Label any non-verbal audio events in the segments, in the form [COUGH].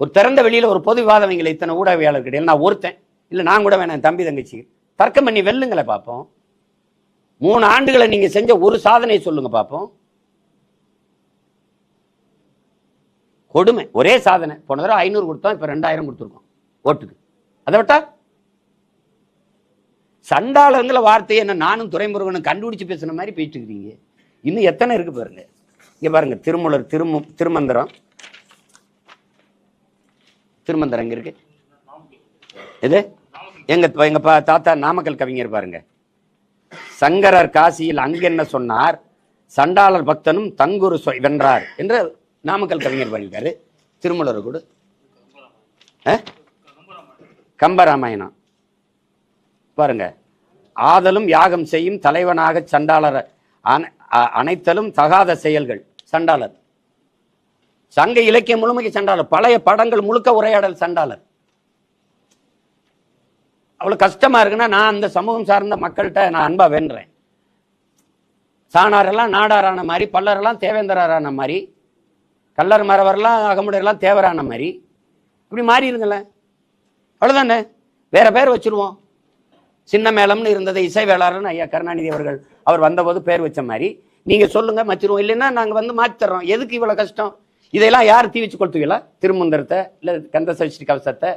ஒரு திறந்த வெளியில் ஒரு பொது விவாதம் இங்கே இத்தனை ஊடகவியாளர் கிடையாது. நான் ஒருத்தன். இல்லை நான் கூட வேணாம் தம்பி தங்கச்சி. தர்க்கம் பண்ணி வெல்லுங்களை பார்ப்போம் மூணு ஆண்டுகளை நீங்கள் செஞ்ச ஒரு சாதனை சொல்லுங்க பார்ப்போம் கொடுமை. ஒரே சாதனை. போன தடவை ஐநூறு கொடுத்தோம் இப்போ ரெண்டாயிரம் கொடுத்துருக்கோம். ஓட்டுக்கு. அதை விட்டா? சண்டாளங்கிற வார்த்தையை என்ன நானும் துறைமுருகனும் கண்டுபிடிச்சு பேசுன மாதிரி பேசிட்டு இருக்கிறீங்க. இன்னும் எத்தனை இருக்கு பாருங்க. இங்கே பாருங்க திருமூலர் திருமு திருமந்திரம். திருமந்தர் எங்க இருக்கு எது? எங்க எங்க பா- தாத்தா நாமக்கல் கவிஞர் பாருங்க. சங்கரர் காசியில் அங்கென்ன சொன்னார்? சண்டாளர் பக்தனும் தங்குரு சொ- வென்றார் என்று நாமக்கல் கவிஞர் பண்ணியிருக்காரு திருமலர் கூட. கம்பராமாயணம். பாருங்க. ஆதலும் யாகம் செய்யும் தலைவனாக சண்டாளர் அ- அனைத்தலும் தகாத செயல்கள். சண்டாளர். சங்க இலக்கியம் முழுமைக்கு சண்டாளர். பழைய படங்கள் முழுக்க உரையாடல் சண்டாளர். அவ்வளவு கஷ்டமா இருக்குன்னா நான் அந்த சமூகம் சார்ந்த மக்கள்கிட்ட நான் அன்பா வேண்டுறேன் சாணாரெல்லாம் நாடாரான மாதிரி பல்லரெல்லாம் தேவேந்திரரான மாதிரி கல்லர் மரவரெல்லாம் அகமுடையெல்லாம் தேவரான மாதிரி. இப்படி மாறி இருங்களேன் அவ்வளவுதானே? வேற பேர் வச்சிருவோம். சின்ன மேளம்னு இருந்தது இசை வேளாளர்னு ஐயா கருணாநிதி அவர்கள். அவர் வந்தபோது பேர் வச்ச மாதிரி. நீங்க சொல்லுங்க மச்சிருவோம். இல்லைன்னா நாங்க வந்து மாத்தி எதுக்கு இவ்வளவு கஷ்டம்? இதையெல்லாம் யார் தீ வச்சு கொடுத்துவீங்களா திருமந்திரத்தை இல்லை கந்த சஷ்டி கவசத்தை?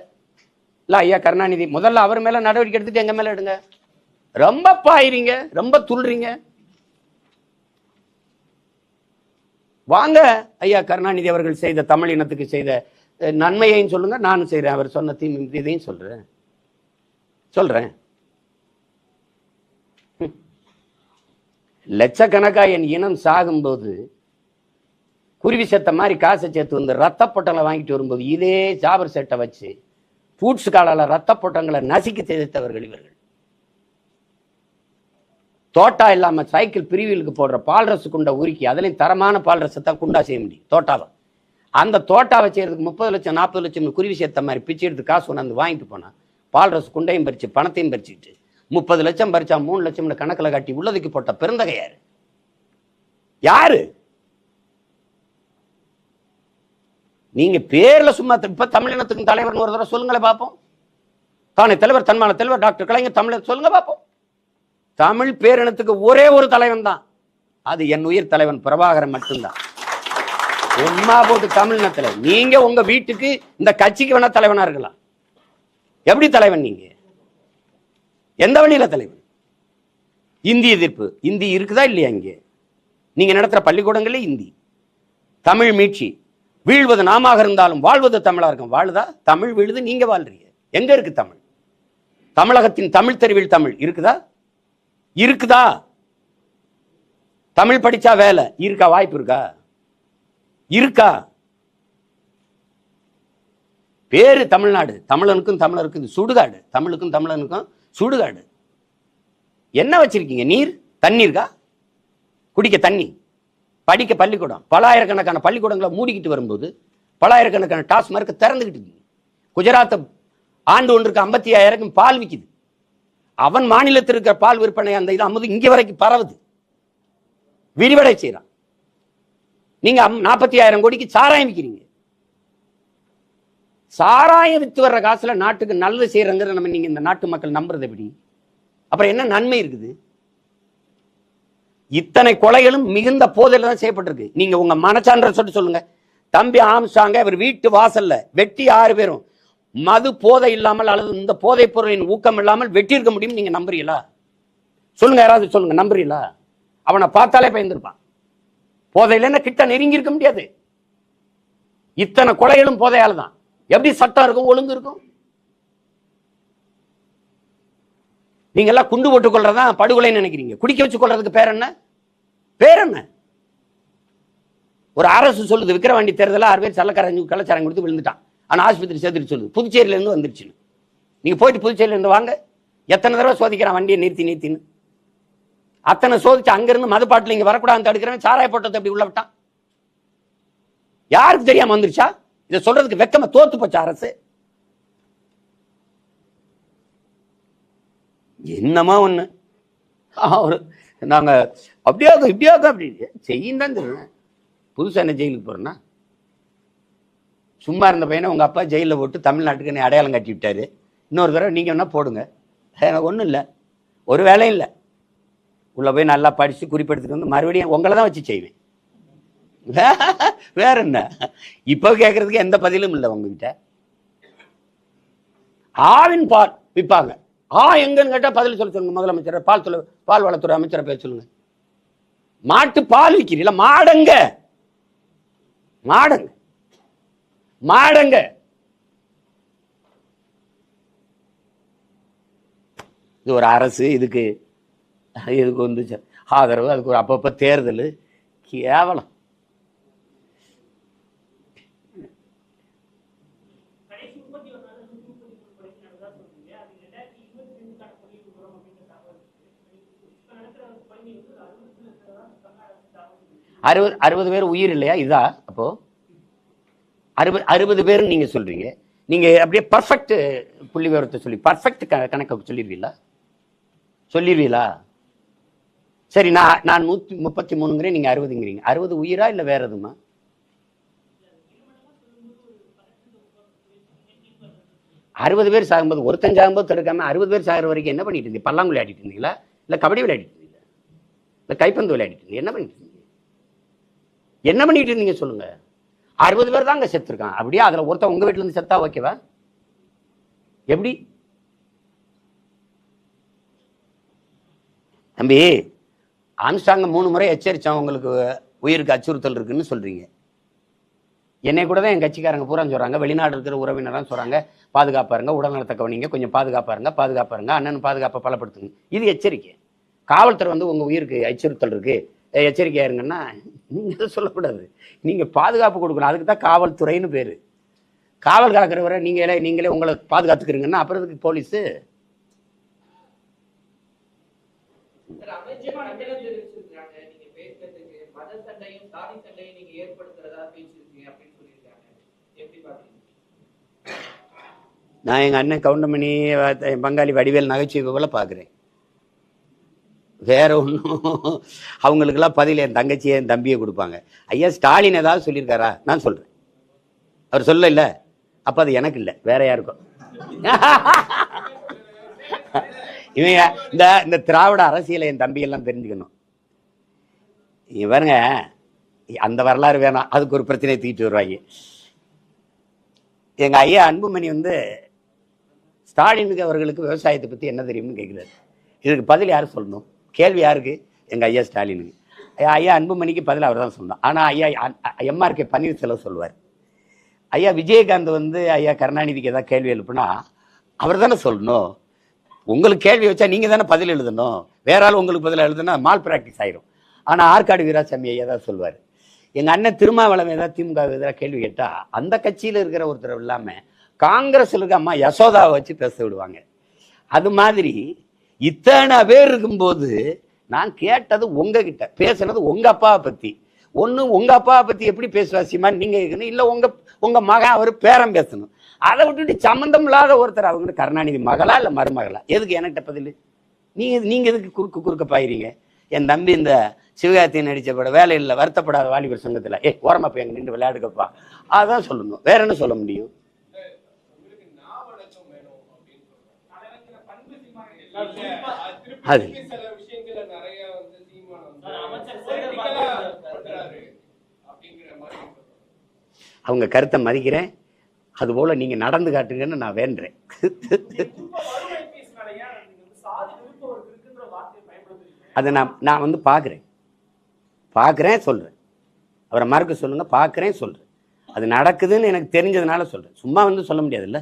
இல்லை ஐயா கருணாநிதி முதல்ல அவர் மேலே நடவடிக்கை எடுத்துட்டு எங்கள் மேலே எடுங்க. ரொம்ப பாயிறீங்க ரொம்ப துள்றீங்க. வாங்க ஐயா கருணாநிதி அவர்கள் செய்த தமிழ் இனத்துக்கு செய்த நன்மையையும் சொல்லுங்க நானும் செய்கிறேன் அவர் சொன்ன தீமை இதையும் சொல்கிறேன் சொல்கிறேன் ம். என் இனம் சாகும்போது குருவி செத்த மாதிரி காசை சேர்த்து வந்து ரத்த பொட்டலை வாங்கிட்டு வரும்போது இதே ஜாபர் செட்டை வச்சு பூட்ஸ் காலால ரத்த பொட்டங்களை நசுக்கி தேய்த்தவர்கள் இவர்கள். தோட்டா இல்லாமல் சைக்கிள் பிரிவிலுக்கு போடுற பால் ரசு குண்டை உருக்கி அதுலேயும் தரமான பால் ரசத்தை தான் குண்டா செய்ய முடியும் தோட்டாவை. அந்த தோட்டாவை செய்யறதுக்கு முப்பது லட்சம் நாற்பது லட்சம் குருவி சேர்த்த மாதிரி பிச்சை எடுத்து காசு கொண்டாந்து வாங்கிட்டு போனால் பால் ரசு குண்டையும் பறிச்சு பணத்தையும் பறிச்சுக்கிட்டு முப்பது லட்சம் பறிச்சா மூணு லட்சம்னு கணக்கில் காட்டி உள்ளதுக்கு போட்ட பெருந்தகை யாரு யாரு நீங்க பேர்ல சும்மா இப்ப தமிழினத்துக்கு தலைவர் ஒரு தடவை சொல்லுங்களை பார்ப்போம் தானே தலைவர் தன்மான தலைவர் டாக்டர் கலைஞர் தமிழர் சொல்லுங்க பார்ப்போம் தமிழ் பேரினத்துக்கு ஒரே ஒரு தலைவன் தான் அது என் உயிர் தலைவன் பிரபாகரன் மட்டும்தான். உண்மா போட்டு தமிழினத்துல நீங்க உங்க வீட்டுக்கு இந்த கட்சிக்கு வேணா தலைவனா இருக்கலாம். எப்படி தலைவன் நீங்க? எந்த வழியில தலைவன்? இந்தி எதிர்ப்பு. இந்தி இருக்குதா இல்லையா இங்கே? நீங்க நடத்துற பள்ளிக்கூடங்களே இந்தி. தமிழ் மீட்சி. வீழ்வது நாமாக இருந்தாலும் வாழ்வது தமிழா இருக்கும். வாழுதா? தமிழ் வீழுது நீங்க வாழ்றீங்க. எங்க இருக்கு தமிழ்? தமிழகத்தின் தமிழ் தெருவில் தமிழ் இருக்குதா? இருக்குதா? தமிழ் படிச்சா வேலை. இருக்கா? வாய்ப்பு இருக்கா? இருக்கா? பேரு தமிழ்நாடு. தமிழனுக்கும் தமிழருக்கும் இது சுடுகாடு. தமிழுக்கும் தமிழனுக்கும் சுடுகாடு. என்ன வச்சிருக்கீங்க? நீர்? தண்ணி இருக்கா குடிக்க தண்ணி. படிக்க பள்ளிக்கூடம். பலாயிரக்கணக்கான பள்ளிக்கூடங்களை மூடிக்கிட்டு வரும்போது பலாயிரக்கணக்கான டாஸ்மார்க் திறந்துக்கிட்டு குஜராத்தை ஆண்டு ஒன்றுக்கு ஐம்பத்தி ஐயாயிரம் பால் விற்கிது அவன் மாநிலத்தில் இருக்கிற பால் விற்பனை அந்த இது அமுது இங்கே வரைக்கும் பரவுது. விரிவடை செய்கிறான் நீங்கள் நாற்பத்தி ஆயிரம் கோடிக்கு சாராயம் விற்கிறீங்க சாராயம் விற்று வர்ற காசில் நாட்டுக்கு நல்லது செய்கிறங்கிற நம்ம நீங்கள் இந்த நாட்டு மக்கள் நம்புறது எப்படி? அப்புறம் என்ன நன்மை இருக்குது? இத்தனை கொலைகளும் மிகுந்த போதையில் தான் செய்யப்பட்டிருக்கு. நீங்க உங்க மனச்சான்ற சொல்லிட்டு சொல்லுங்க. தம்பி ஆம்சாங்க இவர் வீட்டு வாசல்ல வெட்டி ஆறு பேரும். மது போதை இல்லாமல் அல்லது இந்த போதைப் பொருளின் ஊக்கம் இல்லாமல் வெட்டியிருக்க முடியும் நீங்க நம்புறீங்களா? சொல்லுங்க யாராவது சொல்லுங்க நம்புறீங்களா? அவனை பார்த்தாலே பயந்துருப்பான். போதையில கிட்ட நெருங்கி இருக்க முடியாது. இத்தனை கொலைகளும் போதையால தான். எப்படி சட்டம் இருக்கும் ஒழுங்கு இருக்கும்? நீங்க எல்லாம் குண்டு போட்டுக் கொள்றதா படுகொலைன்னு நினைக்கிறீங்க. குடிக்க வச்சு கொள்றதுக்கு பேர் என்ன? பேர் என்ன? ஒரு அரசு சொல்லுது விக்கிரவாண்டி தேர்தலில் ஆறு பேர் சல்லக்கரைஞ்சு கள்ளச்சாரம் கொடுத்து விழுந்துட்டான். ஆனா ஆஸ்பத்திரி சேர்த்துட்டு சொல்லுது. புதுச்சேரியில இருந்து வந்துருச்சுன்னு. நீங்க போயிட்டு புதுச்சேரியில இருந்து வாங்க. எத்தனை தடவை சோதிக்கிறான் வண்டியை நிறுத்தி நிறுத்தின்னு. அத்தனை சோதிச்சு அங்கிருந்து மதுப்பாட்டில் இங்க வரக்கூடாதுன்னு தடுக்கிறவன் சாராய போட்டத்தை அப்படி உள்ள விட்டான். யாருக்கு தெரியாம வந்துருச்சா? இதை சொல்றதுக்கு வெக்கமா தோத்து போச்சு அரசு? என்னமா ஒன்று அவரு நாங்கள் அப்படியாக்கும் இப்படியாக்கும் அப்படி செய்யும் தான் தெரியும் புதுசாக என்ன ஜெயிலுக்கு போகிறேன்னா சும்மா இருந்த பையனை உங்கள் அப்பா ஜெயிலில் போட்டு தமிழ்நாட்டுக்கு என்னை அடையாளம் கட்டி விட்டாரு. இன்னொரு தடவை நீங்கள் வேணால் போடுங்க. எனக்கு ஒன்றும் இல்லை. ஒரு வேலையும் இல்லை. உள்ளே போய் நல்லா படித்து குறிப்பெடுத்துட்டு வந்து மறுபடியும் உங்களை தான் வச்சு செய்வேன். [LAUGHS] வேற என்ன? இப்போ கேட்குறதுக்கு எந்த பதிலும் இல்லை உங்ககிட்ட. ஆவின் பால் விற்பாங்க. ஆ எங்கன்னு கேட்டால் பதில் சொல்ல சொல்லுங்க முதலமைச்சர். பால் துறை பால் வளத்துறை அமைச்சரை பேச சொல்லுங்க. மாட்டு பால் விற்கிறீங்கள மாடங்க. மாடங்க. மாடங்க. இது ஒரு அரசு இதுக்கு இதுக்கு வந்து ஆதரவு அதுக்கு ஒரு அப்பப்போ தேர்தல். கேவலம் கடைசி முப்பத்தி ஒரு நாள் நூத்தி முப்பத்தி மூணு கொலை நடந்ததா சொல்றீங்க அது ரெண்டாயிரத்தி இருபத்தி ரெண்டுக்கான கொலை விவரம் அப்படின்ற தகவல் இருக்கு. இப்ப நடக்கிற கொலை வந்து அறுபதுல இருக்கிறதா தமிழ்நாடு அரசு தகவல் இருக்கு. அறுபது அறுபது பேர் உயிர் இல்லையா? இதா? அப்போ அறுபது அறுபது பேர் நீங்க சொல்றீங்க. நீங்க அப்படியே பர்ஃபெக்ட் புள்ளி விவரத்தை சொல்லி பர்ஃபெக்ட் கணக்கை சொல்லிடுவீங்களா? சொல்லிடுவீங்களா? சரி நான் நான் நூற்றி முப்பத்தி மூணுங்கிறேன் நீங்க அறுபதுங்கிறீங்க. அறுபது உயிரா இல்லை வேற எதுமா அறுபது பேர் சாகும்போது ஒருத்தன் சாகும்போது தடுக்காம அறுபது பேர் சாகிற வரைக்கும் என்ன பண்ணிட்டு இருந்தீங்க? பல்லாங்குழி ஆடிட்டு இருந்தீங்களா? இல்லை கபடி விளையாடிட்டு இருந்தீங்களா? இல்லை கைப்பந்து விளையாடிட்டு இருந்தீங்க? என்ன பண்ணிட்டு என்ன பண்ணிட்டு இருந்தீங்க சொல்லுங்க? அறுபது பேர் தாங்க செத்துருக்கான். அப்படியே? அதுல ஒருத்தன் உங்க வீட்டுல இருந்து செத்தா ஓகேவா? எப்படி? தம்பி ஆம்ஸ்டாங்க மூணு முறை எச்சரிச்சான் உங்களுக்கு உயிருக்கு அச்சுறுத்தல் இருக்குன்னு சொல்றீங்க. என்னை கூட தான் என் கட்சிக்காரங்க பூரா சொல்றாங்க. வெளிநாடு இருக்கிற உறவினராம் சொல்றாங்க பாதுகாப்பாருங்க உடல் உடல்நலத்தை கவனிங்க கொஞ்சம் பாதுகாப்பாருங்க பாதுகாப்பாருங்க அண்ணன் பாதுகாப்பை பலப்படுத்துங்க. இது எச்சரிக்கை. காவல்துறை வந்து உங்க உயிருக்கு அச்சுறுத்தல் இருக்கு. அஹ் எச்சரிக்கையா இருங்கன்னா நீங்க எதுவும் சொல்லக்கூடாது. நீங்க பாதுகாப்பு கொடுக்கணும். அதுக்கு தான் காவல்துறைன்னு பேரு. காவல் காக்கிறவரை நீங்களே நீங்களே உங்களை பாதுகாத்துக்கிறீங்கன்னா அப்புறம் எதுக்கு போலீஸு? நான் எங்கள் அண்ணன் கவுண்டமணி பங்காளி வடிவேல் நகைச்சுவை போல பார்க்குறேன் வேற ஒன்றும் அவங்களுக்கெல்லாம் பதில் என் தங்கச்சியை என் தம்பியை கொடுப்பாங்க. ஐயா ஸ்டாலின் ஏதாவது சொல்லியிருக்காரா? நான் சொல்கிறேன் அவர் சொல்ல இல்லை அப்போ அது எனக்கு இல்லை. வேற யாருக்கும் இவங்க இந்த இந்த திராவிட அரசியலை என் தம்பியெல்லாம் தெரிஞ்சுக்கணும். இவருங்க பாருங்க அந்த வரலாறு வேணாம். அதுக்கு ஒரு பிரச்சனையை தூக்கிட்டு வருவாங்க. எங்க ஐயா அன்புமணி வந்து ஸ்டாலினுக்கு அவர்களுக்கு விவசாயத்தை பத்தி என்ன தெரியும்னு கேட்குறாரு இதுக்கு பதில் யார் சொல்லணும்? கேள்வி யாருக்கு? எங்கள் ஐயா ஸ்டாலினுக்கு. ஐயா, ஐயா அன்புமணிக்கு பதில் அவர் தான் சொல்லணும் ஆனால் ஐயா எம்ஆர்கே பன்னீர்செல்வம் சொல்லுவார். ஐயா விஜயகாந்த் வந்து ஐயா கருணாநிதிக்கு ஏதாவது கேள்வி எழுப்புனா அவர் தானே சொல்லணும். உங்களுக்கு கேள்வி வச்சா நீங்கள் தானே பதில் எழுதணும். வேற ஆள் உங்களுக்கு பதில் எழுதுனா மால் ப்ராக்டிஸ் ஆயிரும். ஆனால் ஆற்காடு வீராசாமி ஐயா தான் சொல்லுவார். எங்கள் அண்ணன் திருமாவளவன் ஏதாவது திமுக எதிராக கேள்வி கேட்டால் அந்த கட்சியில் இருக்கிற ஒருத்தர் இல்லாமல் காங்கிரஸில் இருக்க அம்மா யசோதாவை வச்சு பேச விடுவாங்க. அது மாதிரி இத்தனை பேர் இருக்கும்போது நான் கேட்டது உங்ககிட்ட பேசுனது உங்க அப்பாவை பத்தி. ஒன்று உங்க அப்பாவை பத்தி எப்படி பேசுவா சீமான்? நீங்க கேட்கணும். இல்லை உங்க உங்க மகன் அவர் பேரம் பேசணும். அதை விட்டுட்டு சம்மந்தம் இல்லாத ஒருத்தர் அவங்க கருணாநிதி மகளா இல்லை மருமகளா? எதுக்கு என்கிட்ட பதில்? நீங்க நீங்க எதுக்கு குறுக்கு குறுக்க பாயிறீங்க? என் தம்பி இந்த சிவகார்த்தி நடித்த பட வேலையில் வருத்தப்படாத வாலிபர் சங்கத்தில். ஏ ஓரமாக போய் அங்க நின்று விளையாடுக்கப்பா அதான் சொல்லணும். வேற என்ன சொல்ல முடியும் தலைவர்கிற பண்பு சீமான் அது சில விஷயங்கள்ல நிறைய வந்து சீமான் வந்து சார், அமைச்சர் political ஆ சேகர் பாபு பண்றாரு அப்படிங்கிற மாதிரி சொல்றாங்க. அவங்க கருத்தை மதிக்கிறேன். அதுபோல நீங்க நடந்து காட்டுங்கன்னு நான் வேண்டுறேன் அதை நான் நான் வந்து பார்க்குறேன். பார்க்குறேன் சொல்கிறேன் அவரை மறுக்க சொல்லுங்க பார்க்குறேன் சொல்கிறேன் அது நடக்குதுன்னு எனக்கு தெரிஞ்சதுனால சொல்கிறேன் சும்மா வந்து சொல்ல முடியாதுல்ல?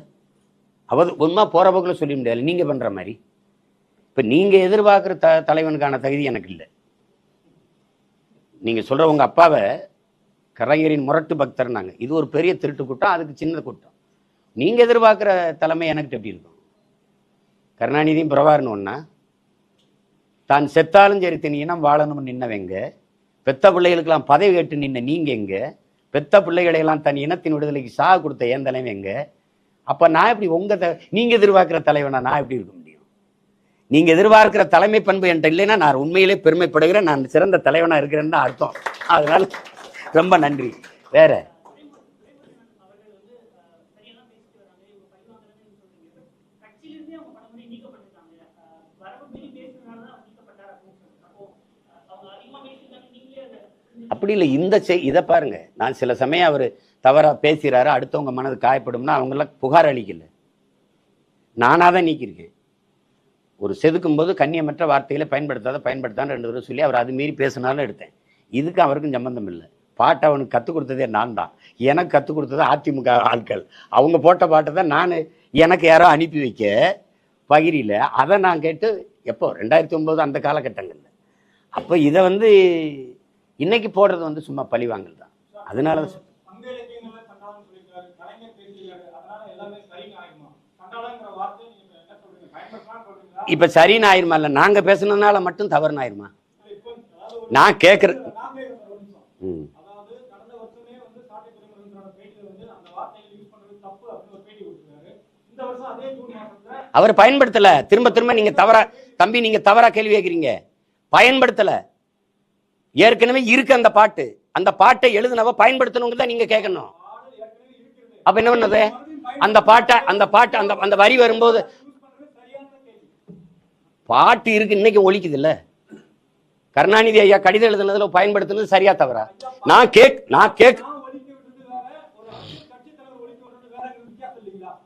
அவர் உண்மை போகிற போக்கில் சொல்ல முடியாது நீங்கள் பண்ணுற மாதிரி. இப்போ நீங்கள் எதிர்பார்க்குற த தலைவனுக்கான தகுதி எனக்கு இல்லை. நீங்கள் சொல்கிற உங்கள் அப்பாவை கலைஞரின் முரட்டு பக்தர்னாங்க. இது ஒரு பெரிய திருட்டு கூட்டம் அதுக்கு சின்ன கூட்டம் நீங்கள் எதிர்பார்க்குற தலைமை எனக்கு எப்படி இருக்கும்? கருணாநிதியும் பிரபாகரன் ஒன்றா தான் செத்தாலும் சரி தன் இனம் வாழணும்னு நின்னவங்க பெத்த பிள்ளைகளுக்கெல்லாம் பதவி கேட்டு நின்ன நீங்க எங்க? பெத்த பிள்ளைகளையெல்லாம் தன் இனத்தின் விடுதலைக்கு சாக கொடுத்த ஏன் தலைவன் எங்க? அப்ப நான் எப்படி உங்க த- நீங்க எதிர்பார்க்குற தலைவனா நான் எப்படி இருக்கும்? நீங்க எதிர்பார்க்கிற தலைமை பண்பு என்கிட்ட இல்லைன்னா நான் உண்மையிலே பெருமைப்படுகிறேன். நான் சிறந்த தலைவனா இருக்கிறேன்னு அர்த்தம். அதனால ரொம்ப நன்றி. வேற? அப்படி இல்லை. இந்த செய் இதை பாருங்க. நான் சில சமயம் அவர் தவறாக பேசுகிறாரு அடுத்தவங்க மனது காயப்படும்னா அவங்களாம் புகார் அளிக்கல. நானாக தான் நீக்கியிருக்கேன். ஒரு செதுக்கும் போது கண்ணியமற்ற வார்த்தைகளை பயன்படுத்தாத பயன்படுத்தான்னு ரெண்டு தடவை சொல்லி அவர் அது மீறி பேசினாலும் எடுத்தேன். இதுக்கு அவருக்கும் சம்மந்தம் இல்லை. பாட்டை அவனுக்கு கற்றுக் கொடுத்ததே நான் தான். எனக்கு கற்றுக் கொடுத்தது அதிமுக ஆட்கள். அவங்க போட்ட பாட்டை தான் நான் எனக்கு யாரோ அனுப்பி வைக்க பகிரியில் அதை நான் கேட்டு எப்போ? ரெண்டாயிரத்தி ஒம்பது அந்த காலகட்டங்களில். அப்போ இதை வந்து இன்னைக்கு போடுறது வந்து சும்மா பழிவாங்கல் தான். அதனால தான் சொல்றேன். சங்க இலக்கியங்கள்ல சண்டாளன் சொல்லியிருக்காரு கலைஞர் பேசியிருக்காரு அதனால எல்லாமே சரின்னு ஆகுமா சண்டாளங்கிற வார்த்தை நீங்க என்ன சொல்றீங்க பயன்படுத்தலாம் சொல்றீங்களா இப்ப சரின்னு ஆயிருமா இல்ல நாங்க பேசுனதுனால மட்டும் தவறுன்னு ஆயிருமா நான் கேட்கறது கேட்கறேன் ம். அவர் பயன்படுத்தல. திரும்ப திரும்ப நீங்க தவறா தம்பி நீங்க தவறா கேள்வி கேட்குறீங்க பயன்படுத்தல. ஏற்கனவே இருக்கு அந்த பாட்டு. அந்த பாட்டை எழுதுனவ பயன்படுத்தணுங்க தான் நீங்க கேட்கணும் அப்ப என்ன பண்ணது? அந்த பாட்டை அந்த பாட்டு அந்த அந்த வரி வரும்போது யூஸ் பண்றது சரியான கேள்வி பாட்டு இருக்கு இன்னைக்கு ஒழிக்குது இல்ல? கருணாநிதி ஐயா கடிதம் எழுதுனதுல பயன்படுத்துனது சரியா தவறா? நான் கேக் நான் கேக்.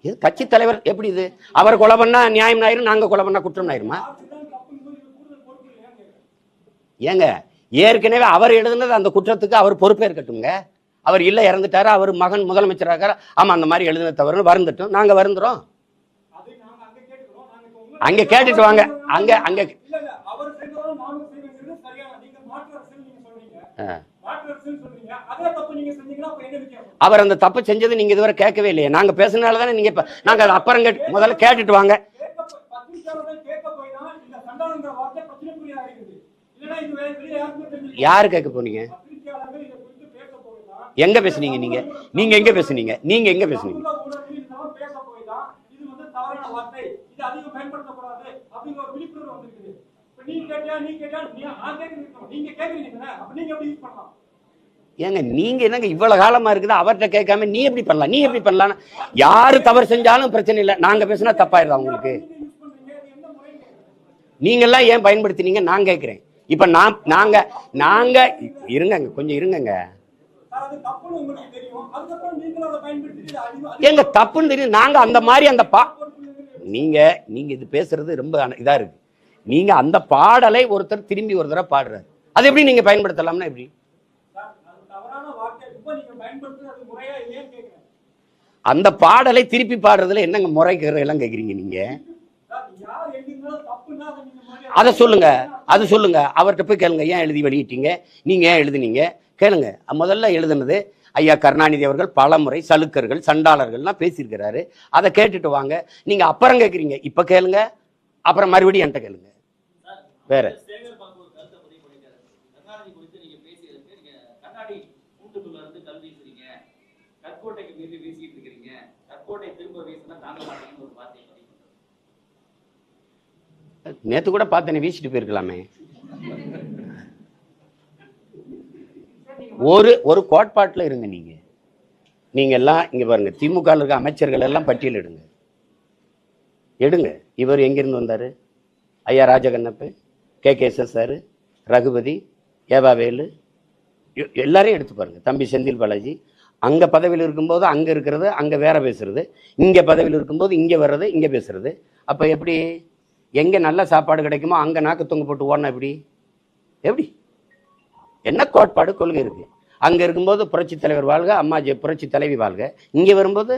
இது கட்சி தலைவர் எப்படி இது? அவர் கொலை பண்ணா நியாயம் ஆயிரும் நாங்க கொலை பண்ணா குற்றம் ஆயிருமா ஏங்க ஏற்கனவே அவர் எழுதுனது அந்த குற்றத்துக்கு அவர் பொறுப்பேற்கட்டுங்க அவர் இல்ல இறந்துட்டாரு அவர் மகன் முதலமைச்சராக ஆமா அந்த மாதிரி எழுதுன தவறுன்னு வருந்துட்டோம். நாங்க வருந்துறோம் அது நாங்க அங்க கேட்டுக்கிறோம் நாங்க இப்ப உங்க அங்க கேட்டுட்டு வாங்க. அங்க அங்க. அவர் அந்த தப்பு செஞ்சது நீங்க இதுவரை கேட்கவே இல்லையே. நாங்க பேசுனால தானே நீங்க இப்ப நாங்க அதை அப்புறம் கேட்டு முதல்ல கேட்டுட்டு வாங்க. யாரு கேட்க போனீங்க? எங்க பேசுனீங்க நீங்க? நீங்க எங்க பேசுனீங்க? நீங்க எங்க பேசுனீங்க சமூக ஊடகத்தில் இதெல்லாம் பேச போய் தான் இது வந்து தவறான வார்த்தை இது அதிகம் பயன்படுத்தக்கூடாது அப்படிங்கிற ஒரு விழிப்புணர்வு வந்திருக்குது இப்ப நீ கேட்டியா நீ கேட்டியா நீ நான் கேட்கறீங்க நீங்க கேட்கறீங்க அப்ப நீங்க எப்படி யூஸ் பண்ணலாம்? ஏங்க நீங்க என்னங்க இவ்வளவு காலமா இருக்குது? அவர்கிட்ட கேட்காம நீ எப்படி பண்ணலாம்? நீ எப்படி பண்ணலாம் யாரு தவறு செஞ்சாலும் பிரச்சனை இல்லை. நாங்க பேசினா தப்பாயிருதா உங்களுக்கு? நீங்க எல்லாம் ஏன் பயன்படுத்தினீங்க? நான் கேட்கிறேன். இப்ப நான் நாங்க நாங்க இருங்கங்க கொஞ்சம் இருங்கங்க. அது தப்புன்னு தெரியும். நாங்க அந்த மாதிரி அந்த பா நீங்க நீங்க இது பேசுறது ரொம்ப இதா இருக்கு நீங்க அந்த பாடலை ஒருத்தர் திரும்பி ஒரு தடவை பாடுறாரு. அது எப்படி நீங்க பயன்படுத்தலாம்னா எப்படி? அந்த பாடலை திருப்பி பாடுறதுல என்னங்க முறை எல்லாம் கேக்குறீங்க நீங்க? அதை அதை சொல்லுங்க அது சொல்லுங்க. அவர்கிட்ட போய் கேளுங்க ஏன் எழுதி வெளியிட்டீங்க? நீங்க ஏன் எழுதுனீங்க? கேளுங்க. முதல்ல எழுதுனது ஐயா கருணாநிதி அவர்கள் பலமுறை சலுக்கர்கள் சண்டாளர்கள்லாம் பேசியிருக்கிறாரு. அதை கேட்டுட்டு வாங்க. நீங்க அப்புறம் கேட்குறீங்க இப்ப கேளுங்க. அப்புறம் மறுபடியும் என்கிட்ட கேளுங்க. வேற. நேத்து கூட பார்த்தேனே வீசிட்டு போயிருக்கலாமே. ஒரு ஒரு கோட்பாட்டில் இருங்க நீங்க. நீங்க எல்லாம் இங்க பாருங்க திமுக இருக்க அமைச்சர்கள் எல்லாம் பட்டியல் எடுங்க. எடுங்க. இவர் எங்கிருந்து வந்தாரு? ஐயா Rajakannappu K. K. S. Sir Ragupathi Ebavelu எ- எல்லாரையும் எடுத்து பாருங்கள் தம்பி செந்தில் பாலாஜி. அங்கே பதவியில் இருக்கும்போது அங்கே இருக்கிறது அங்கே வேற பேசுறது. இங்கே பதவியில் இருக்கும்போது இங்கே வர்றது இங்கே பேசுறது. அப்போ எப்படி? எங்கே நல்ல சாப்பாடு கிடைக்குமோ அங்கே நாக்கு தொங்க போட்டு ஓடனா எப்படி? எப்படி? என்ன கோட்பாடு கொள்கை இருக்குது அங்கே இருக்கும்போது புரட்சி தலைவர் வாழ்க அம்மா ஜெ புரட்சி தலைவி வாழ்க. இங்கே வரும்போது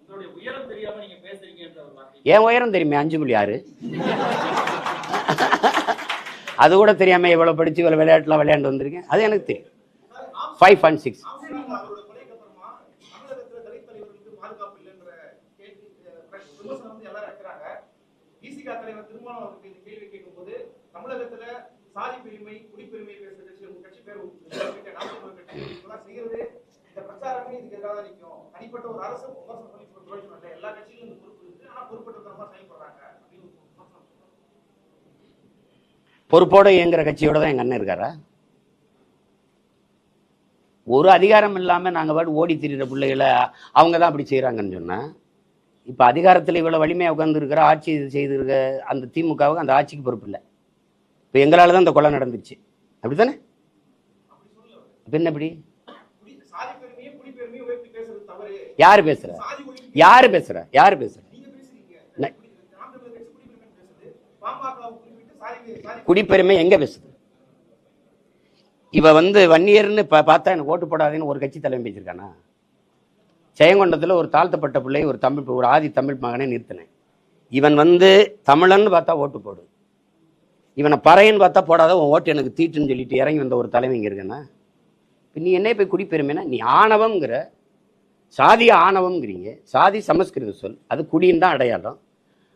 உங்களுடைய உயரம் தெரியாம நீங்க பேசுறீங்கன்ற ஒரு வார்த்தை என் உயரம் தெரியுமே அஞ்சு புள்ளி ஆறு. அது கூட தெரியாம இவ்வளவு படிச்சு இவ்வளவு விளையாட்டுலாம் விளையாண்டு வந்திருக்கேன். அது எனக்கு தெரியும். ஃபைவ் பாயிண்ட் சிக்ஸ் தனிப்பட்ட ஒரு அரசு எல்லா கட்சியிலும் பொறுப்போட இயங்குற கட்சியோட தான் எங்க அண்ணன் இருக்காரா? ஒரு அதிகாரம் இல்லாம நாங்க பாட்டு ஓடி திரிகிற பிள்ளைகளை அவங்க தான் அப்படி செய்றாங்கன்னு சொன்னா இப்போ அதிகாரத்தில் இவ்வளோ வலிமையாக உட்கார்ந்துருக்கிற ஆட்சி செய்திருக்க அந்த திமுகவுக்கு அந்த ஆட்சிக்கு பொறுப்பு இல்லை. இப்போ எங்களால் தான் இந்த கொலை நடந்துச்சு. அப்படித்தானே? அப்ப என்ன இப்படி? யாரு பேசுற? யாரு பேசுற? பெருமையும் உயர்த்தி பேசுறது தவறு யார் பேசுற சாதி ஒழிப்பு யார் பேசுற யார் பேசுற நீங்க பேசுறீங்க ந- குடி- நாம் தமிழர் கட்சி குடிப்பெருமை பேசுது பாமக குறிப்பிட்டு சாதி சாதி குடிப்பெருமை எங்க பேசுது? இவ வந்து வன்னியர்னு பார்த்தா எனக்கு ஓட்டு போடாதேன்னு ஒரு கட்சி தலைமை பேசியிருக்கானா? ஜெயங்கொண்டத்தில் ஒரு தாழ்த்தப்பட்ட பிள்ளை ஒரு தமிழ் ஒரு ஆதி தமிழ் மகனை நிறுத்தினேன். இவன் வந்து தமிழன்னு பார்த்தா ஓட்டு போடு. இவனை பறையன்னு பார்த்தா போடாத உன் ஓட்டு எனக்கு தீட்டுன்னு சொல்லிட்டு இறங்கி வந்த ஒரு தலைமை இங்கே இருக்கேன்னா நீ என்ன போய் குடிப்பெருமைனா நீ ஆணவம்ங்கிற சாதி ஆணவம்ங்கிறீங்க சாதி சமஸ்கிருத சொல் அது குடின்னு தான் அடையாளம்.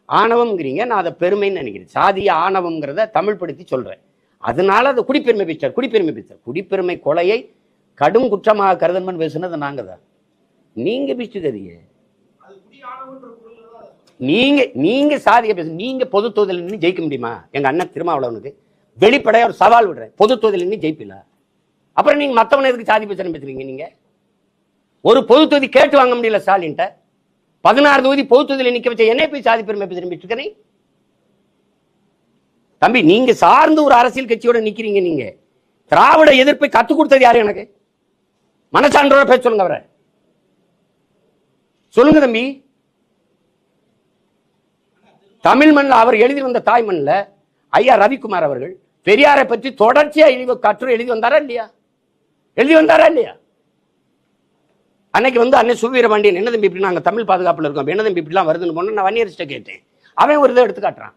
ஆணவம்ங்கிறீங்க நான் அதை பெருமைன்னு நினைக்கிறேன். சாதிய ஆணவம்ங்கிறத தமிழ் படுத்தி சொல்றேன். அதனால அது குடிப்பெருமை பேச்சார் குடிப்பெருமை பேச்சார் குடிப்பெருமை கொலையை கடும் குற்றமாக கருதன்மன் பேசுனது நாங்கள் தான். நீங்க பிச்சுக்காதீங்க. நீங்க நீங்க சாதிய பேச நீங்க பொது தொகுதியில் நின்று ஜெயிக்க முடியுமா? எங்க அண்ணன் திருமாவளவனுக்கு வெளிப்படையா ஒரு சவால் விடுறேன். பொது தொகுதியில் நின்று ஜெயிப்பில அப்புறம் நீங்க மத்தவன எதுக்கு சாதி பிரச்சனை பேசுறீங்க நீங்க? ஒரு பொது தொகுதி கேட்டு வாங்க முடியல ஸ்டாலின்ட்ட. பதினாறு தொகுதி பொது தொகுதியில் வச்ச என்ன போய் சாதி பெருமை பேசுறேன் இருக்கனே தம்பி நீங்க சார்ந்து ஒரு அரசியல் கட்சியோட நிக்கிறீங்க நீங்க. திராவிட எதிர்ப்பை கத்துக் கொடுத்தது யாரு எனக்கு? மனசான்றோட பேச சொல்லுங்க அவரை. சொல்லுங்க தம்பி. தமிழ் மண்ணில் அவர் எழுதி வந்த தாய் மண்ணில் ஐயா ரவிக்குமார் அவர்கள் பெரியாரை பற்றி தொடர்ச்சியா எழுதி கட்டுரை எழுதி வந்தாரா இல்லையா? எழுதி வந்தாரா இல்லையா? அன்னைக்கு வந்து அன்னை சுவீரபாண்டியன் என்ன தம்பி இப்படி நாங்கள் தமிழ் பாதுகாப்புல இருக்கோம். என்ன தம்பி இப்படிலாம் வருதுன்னு போனால் நான் வன்னியர்ஸ்ட கேட்டேன். அவன் ஒரு இதை எடுத்து காட்டுறான்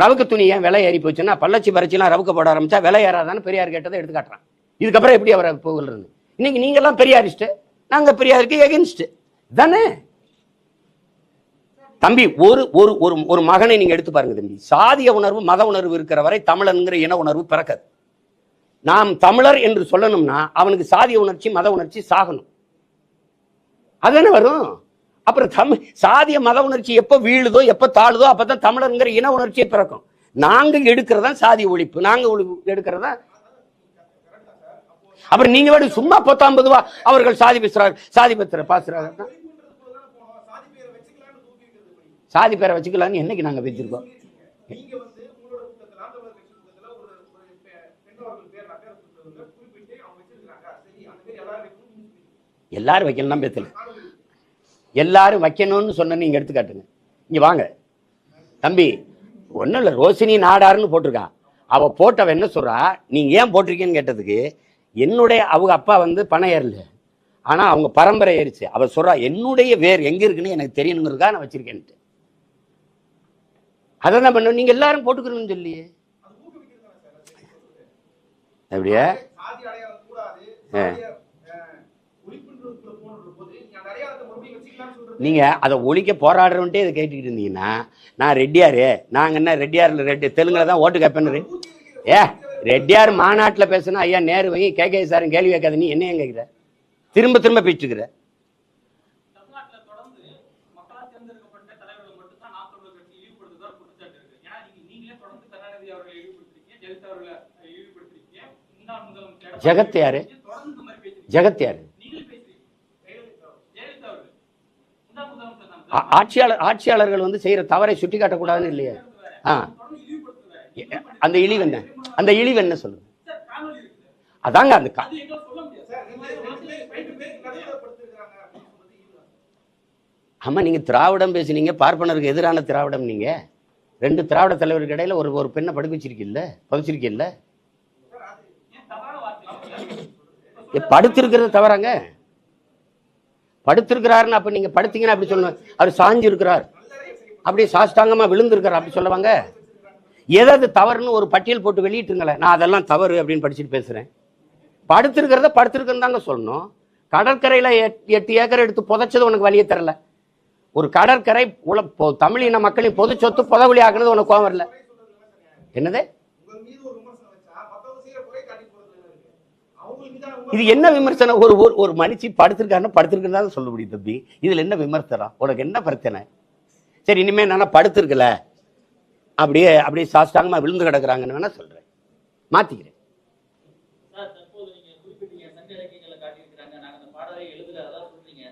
ரவுக்கு துணி ஏன் விலை ஏறி போச்சுன்னா பள்ளச்சி பறிச்சுலாம் ரவுக்க போட ஆரம்பிச்சா விலை ஏறாதான்னு பெரியார் கேட்டதை எடுத்து காட்டுறான் இதுக்கப்புறம் எப்படி அவரை புகழ்றது இன்னைக்கு நீங்கெல்லாம் பெரியாரிஸ்ட்டு நாங்கள் பெரியாருக்கு எகென்ஸ்ட்டு தானே? தம்பி ஒரு ஒரு ஒரு ஒரு மகனை நீங்க எடுத்து பாருங்க தம்பி. சாதிய உணர்வு மத உணர்வு இருக்கிற வரை தமிழனுங்கிற இன உணர்வு பிறக்காது. நாம் தமிழர் என்று சொல்லணும்னா அவனுக்கு சாதிய உணர்ச்சி மத உணர்ச்சி சாகணும். அதுதானே வரும்? அப்புறம் தமிழ் சாதிய மத உணர்ச்சி எப்போ வீழுதோ எப்போ தாழுதோ அப்பதான் தமிழருங்கிற இன உணர்ச்சியை பிறக்கும். நாங்க எடுக்கிறதா சாதி ஒழிப்பு? நாங்க எடுக்கிறதா? அப்புறம் நீங்க வேணும் சும்மா பத்தாம்பது ரூபா அவர்கள் சாதி பேசுறாரு சாதி பத்திர பாசுறாங்க சாதி பேரை வச்சுக்கலாம்னு என்னைக்கு நாங்க வச்சிருக்கோம் நீங்க வந்து உங்களோட கூட்டத்தில் நாம் தமிழர் கட்சி கூட்டத்தில் ஒரு ஒரு பெ- பெண்ணவர்கள் பேர் நக்கர கூட்டத்தில் குறிப்பிட்டு அவங்க வச்சிருக்காங்க சரி அந்த பேர் எல்லாரும் வைக்கணும்னு நீங்க சொல்லிருக்கீங்க. எல்லாரும் பேசல. காணொலி எல்லாரும் வைக்கணும்னு சொன்ன நீங்க எடுத்து காட்டுங்க இங்க வாங்க. தம்பி ஒண்ணும் இல்ல ரோசினி நாடாருன்னு போட்டிருக்கான் அவ போட்டவ என்ன சொல்றா? நீங்க ஏன் போட்டிருக்கீன்னு கேட்டதுக்கு என்னுடைய அவங்க அப்பா வந்து பணம் ஏறல. ஆனா அவங்க பரம்பரை ஏறிச்சு. அவ சொல்றா என்னுடைய வேர் எங்க இருக்குன்னு எனக்கு தெரியணுங்கிறதுக்காக நான் வச்சிருக்கேன்ட்டு. அதை என்ன பண்ண நீங்க எல்லாரும் போட்டுக்கணும்னு சொல்லியே. தானே. அப்படியா சாதி அடையாளம் கூடாது சாதிய அஹ், ஒழிப்புன்றதுக்குள்ள போன்ற போது நீங்க அந்த அடையாளத்தை மறுபடியும் வச்சுக்கலாம்னு சொல்றது நீங்க அதை ஒழிக்க போராடுறவன்ட்டே இதை கேட்டுக்கிட்டு இருந்தீங்கன்னா நான் ரெட்டியாரு. நாங்க என்ன ரெட்டியார்ல ரெட்டி தெலுங்குல தான் ஓட்டு கேட்பேன்னு ஏ ரெட்டியார் மாநாட்டுல பேசுனா ஐயா நேரு வை கே. கே. சாரும் கேள்வி கேட்காத நீ என்ன கேட்கிற? திரும்ப திரும்ப பேசிட்டுக்கிற தமிழ்நாட்டுல தொடர்ந்து மக்களால் தேர்ந்தெடுக்கப்பட்ட ஆட்சியாளர் ஆட்சியாளர்கள் வந்து செய்யற தவறை சுட்டி காட்டக்கூடாதுன்னு இல்லையா? ஆ. அந்த இழிவு என்ன? அந்த இழிவு என்ன சொல்லுங்க அதாங்க அந்த கா- ஆமா நீங்க திராவிடம் பேசுனீங்க பார்ப்பனருக்கு எதிரான திராவிடம் நீங்க. ரெண்டு திராவிட தலைவருக்கு இடையில ஒரு ஒரு பெண்ணை படுக்க வச்சிருக்கீல்ல புதைச்சிருக்கீல்ல படுத்திருக்கிறது தவறாங்க? படுத்திருக்கிறாருன்னு அப்ப நீங்க படுத்தீங்கன்னா அப்படி சொல்லணும். அவர் சாஞ்சு இருக்கிறார் அப்படியே சாஷ்டாங்கமாக விழுந்திருக்கிறார் அப்படி சொல்லுவாங்க? ஏதாவது தவறுன்னு ஒரு பட்டியல் போட்டு வெளியிட்டுருங்களேன் நான் அதெல்லாம் தவறு அப்படின்னு படிச்சுட்டு பேசுறேன். படுத்திருக்கிறத படுத்திருக்குன்னு தாங்க சொல்லணும். கடற்கரையில் எட்- எட்டு ஏக்கர் எடுத்து புதைச்சது உனக்கு வழியே தரல. ஒரு கடற்கரை உல தமிழின மக்களின் பொது சொத்து புதவழி ஆக்குனது உனக்கு கோவம் வரல. என்னது உங்க மீது ஒரு விமர்சனம் வச்சா மத்தவங்க செய்யற குறை காட்டி போறது என்ன இருக்கு அவங்களுக்கு மீதான இது என்ன விமர்சனம்? ஒரு ஒரு ஒரு மனுஷி படுத்திருக்காருன்னா படுத்திருக்குன்னு தான் சொல்ல முடியும் தம்பி. இதுல என்ன விமர்சனம்? உனக்கு என்ன பிரச்சனை? சரி இனிமே நான் படுத்திருக்கல. அப்படியே அப்படியே சாஸ்தாங்கமா விழுந்து கிடக்குறாங்கன்னு வேணா சொல்றேன். மாத்திக்கிறேன். சார் தற்போது நீங்க குறிப்பிட்டீங்க சங்க இலக்கியங்களை காட்டியிருக்கிறாங்க. நாங்க அந்த பாடலை எழுதல அதான் சொல்றீங்க.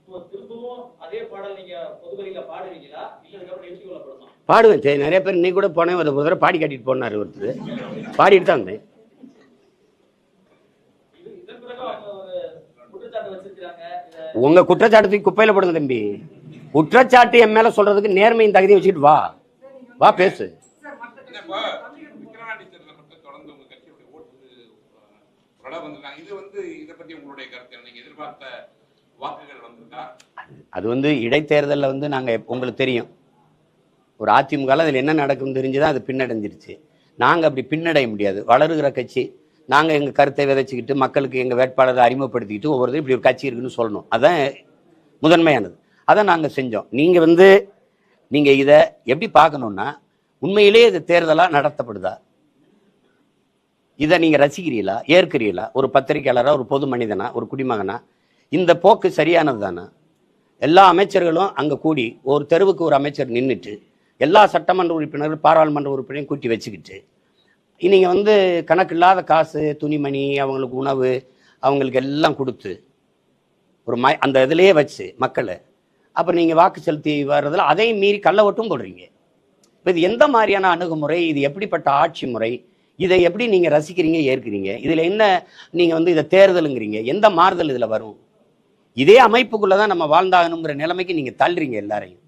இப்போ திரும்பவும் அதே பாடல் நீங்க பொதுவெளியில பாடுவீங்களா? இல்ல அதுக்கப்புறம் நிறுத்தி கொள்ளப்படுமா? பாடுவேன் சரி நிறைய பேர் இன்னைக்கு கூட போனேன். ஒரு தடவை பாடி காட்டிட்டு போனார் ஒருத்தர். பாடிட்டு தான் வந்தேன் இது இதன் பிறகு அவங்க ஒரு குற்றச்சாட்டு வச்சிருக்காங்க இத உங்க குற்றச்சாட்டு தூக்கி குப்பையில போடுங்க தம்பி. குற்றச்சாட்டு என் மேல சொல்றதுக்கு நேர்மையின் தகுதியை வச்சுக்கிட்டு வா. வா பேசு. அது வந்து இடைத்தேர்தலில் வந்து நாங்கள் உங்களுக்கு தெரியும். ஒரு அதிமுகவில் அதில் என்ன நடக்கும்னு தெரிஞ்சுதான் அது பின்னடைஞ்சிருச்சு. நாங்கள் அப்படி பின்னடைய முடியாது. வளருகிற கட்சி நாங்கள் எங்கள் கருத்தை விதைச்சிக்கிட்டு மக்களுக்கு எங்கள் வேட்பாளரை அறிமுகப்படுத்திக்கிட்டு ஒவ்வொருத்தரும் இப்படி ஒரு கட்சி இருக்குன்னு சொல்லணும். அதான் முதன்மையானது. அதை நாங்கள் செஞ்சோம். நீங்கள் வந்து நீங்கள் இதை எப்படி பார்க்கணுன்னா உண்மையிலேயே இது தேர்தலாக நடத்தப்படுதா? இதை நீங்கள் ரசிக்கிறீங்களா ஏற்கிறீங்களா ஒரு பத்திரிகையாளராக ஒரு பொது மனிதனா ஒரு குடிமகனா? இந்த போக்கு சரியானது தானே? எல்லா அமைச்சர்களும் அங்கே கூடி ஒரு தெருவுக்கு ஒரு அமைச்சர் நின்றுட்டு எல்லா சட்டமன்ற உறுப்பினர்கள் பாராளுமன்ற உறுப்பினரையும் கூட்டி வச்சுக்கிட்டு நீங்கள் வந்து கணக்கில்லாத காசு துணிமணி அவங்களுக்கு உணவு அவங்களுக்கு எல்லாம் கொடுத்து ஒரு ம அந்த இதிலேயே வச்சு மக்களை. அப்போ நீங்கள் வாக்கு செலுத்தி வர்றதில் அதையும் மீறி கள்ள ஓட்டும் போடுறீங்க. இப்போ இது எந்த மாதிரியான அணுகுமுறை இது எப்படிப்பட்ட ஆட்சி முறை இதை எப்படி நீங்கள் ரசிக்கிறீங்க ஏற்கிறீங்க இதில் என்ன நீங்கள் வந்து இதை தேர்தலுங்கிறீங்க எந்த மாறுதல் இதில் வரும்? இதே அமைப்புக்குள்ளே தான் நம்ம வாழ்ந்தாகணுங்கிற நிலைமைக்கு நீங்கள் தள்ளுறீங்க எல்லாரையும்.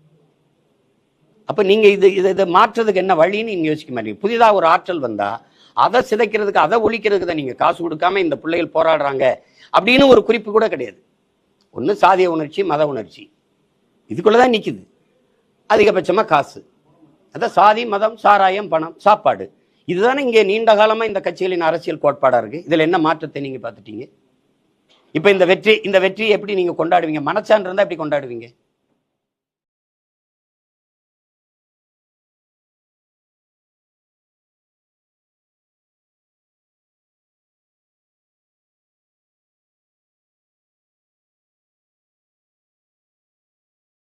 அப்போ நீங்கள் இது இதை இதை மாற்றுறதுக்கு என்ன வழின்னு நீங்கள் யோசிக்க மாட்டீங்க. புதிதாக ஒரு ஆற்றல் வந்தால் அதை சிதைக்கிறதுக்கு அதை ஒழிக்கிறதுக்கு தான் நீங்கள் காசு கொடுக்காம இந்த பிள்ளைகள் போராடுறாங்க அப்படின்னு ஒரு குறிப்பு கூட கிடையாது. ஒன்று சாதிய உணர்ச்சி மத உணர்ச்சி. இதுக்குள்ளே தான் நிற்கிது அதிகபட்சமாக காசு. அதான் சாதி மதம் சாராயம் பணம் சாப்பாடு. இதுதானே இங்கே நீண்ட காலமாக இந்த கட்சிகளின் அரசியல் கோட்பாடாக இருக்குது இதில் என்ன மாற்றத்தை நீங்கள் பார்த்துட்டீங்க? இப்போ இந்த வெற்றி இந்த வெற்றியை எப்படி நீங்கள் கொண்டாடுவீங்க? மனச்சான் இருந்தால் எப்படி கொண்டாடுவீங்க?